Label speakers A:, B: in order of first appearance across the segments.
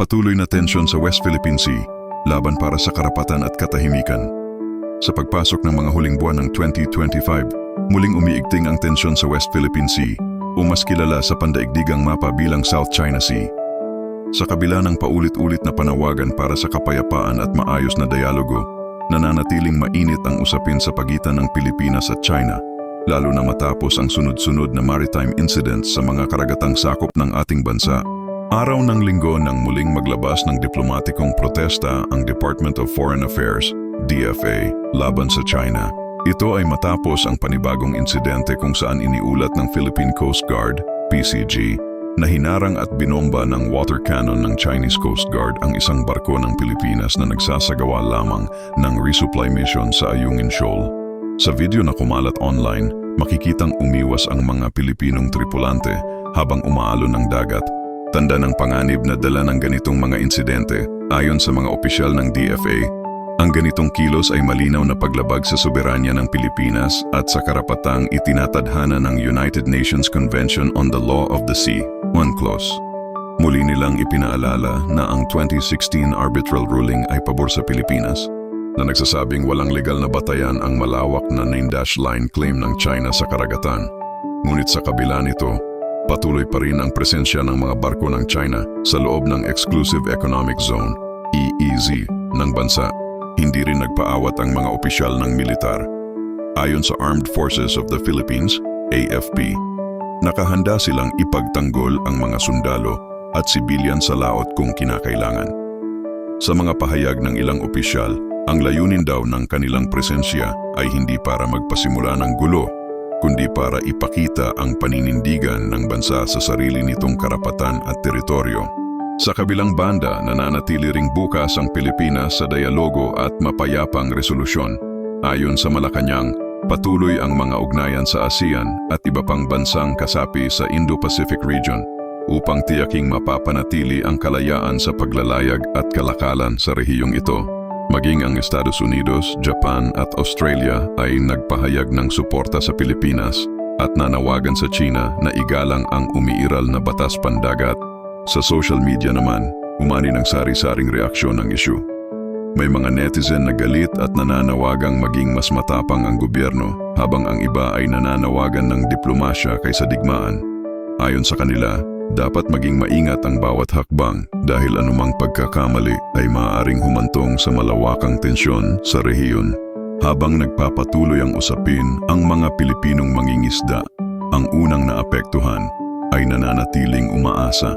A: Patuloy na tensyon sa West Philippine Sea, laban para sa karapatan at katahimikan. Sa pagpasok ng mga huling buwan ng 2025, muling umiigting ang tensyon sa West Philippine Sea o mas kilala sa pandaigdigang mapa bilang South China Sea. Sa kabila ng paulit-ulit na panawagan para sa kapayapaan at maayos na dialogo, nananatiling mainit ang usapin sa pagitan ng Pilipinas at China, lalo na matapos ang sunod-sunod na maritime incidents sa mga karagatang sakop ng ating bansa. Araw ng linggo nang muling maglabas ng diplomatikong protesta ang Department of Foreign Affairs, DFA, laban sa China. Ito ay matapos ang panibagong insidente kung saan iniulat ng Philippine Coast Guard, PCG, na hinarang at binomba ng water cannon ng Chinese Coast Guard ang isang barko ng Pilipinas na nagsasagawa lamang ng resupply mission sa Ayungin Shoal. Sa video na kumalat online, makikitang umiwas ang mga Pilipinong tripulante habang umaalo ng dagat. Tanda ng panganib na dala ng ganitong mga insidente ayon sa mga opisyal ng DFA. Ang ganitong kilos ay malinaw na paglabag sa soberanya ng Pilipinas at sa karapatang itinatadhana ng United Nations Convention on the Law of the Sea, UNCLOS. Muli nilang ipinaalala na ang 2016 arbitral ruling ay pabor sa Pilipinas na nagsasabing walang legal na batayan ang malawak na nine-dash line claim ng China sa karagatan. Ngunit sa kabila nito, patuloy pa rin ang presensya ng mga barko ng China sa loob ng Exclusive Economic Zone, EEZ, ng bansa. Hindi rin nagpaawat ang mga opisyal ng militar. Ayon sa Armed Forces of the Philippines, AFP, nakahanda silang ipagtanggol ang mga sundalo at sibilyan sa laot kung kinakailangan. Sa mga pahayag ng ilang opisyal, ang layunin daw ng kanilang presensya ay hindi para magpasimula ng gulo, kundi para ipakita ang paninindigan ng bansa sa sarili nitong karapatan at teritoryo. Sa kabilang banda, nananatili ring bukas ang Pilipinas sa dialogo at mapayapang resolusyon. Ayon sa Malacanang, patuloy ang mga ugnayan sa ASEAN at iba pang bansang kasapi sa Indo-Pacific region upang tiyaking mapapanatili ang kalayaan sa paglalayag at kalakalan sa rehiyong ito. Maging ang Estados Unidos, Japan at Australia ay nagpahayag ng suporta sa Pilipinas at nanawagan sa China na igalang ang umiiral na batas pandagat. Sa social media naman, umani ng sari-saring reaksyon ang issue. May mga netizen na galit at nananawagang maging mas matapang ang gobyerno habang ang iba ay nananawagan ng diplomasya kaysa digmaan. Ayon sa kanila, dapat maging maingat ang bawat hakbang dahil anumang pagkakamali ay maaaring humantong sa malawakang tensyon sa rehiyon. Habang nagpapatuloy ang usapin, ang mga Pilipinong mangingisda, ang unang naapektuhan, ay nananatiling umaasa.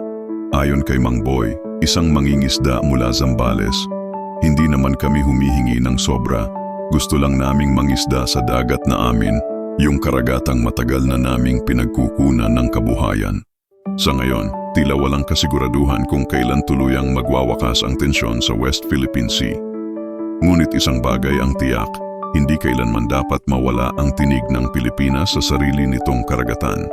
A: Ayon kay Mang Boy, isang mangingisda mula Zambales, hindi naman kami humihingi ng sobra. Gusto lang naming mangisda sa dagat na amin, yung karagatang matagal na naming pinagkukunan ng kabuhayan. Sa ngayon, tila walang kasiguraduhan kung kailan tuluyang magwawakas ang tensyon sa West Philippine Sea. Ngunit isang bagay ang tiyak, hindi kailanman dapat mawala ang tinig ng Pilipinas sa sarili nitong karagatan.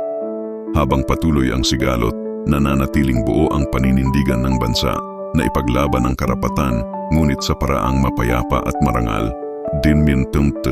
A: Habang patuloy ang sigalot, nananatiling buo ang paninindigan ng bansa na ipaglaban ang karapatan ngunit sa paraang mapayapa at marangal. Din min tumte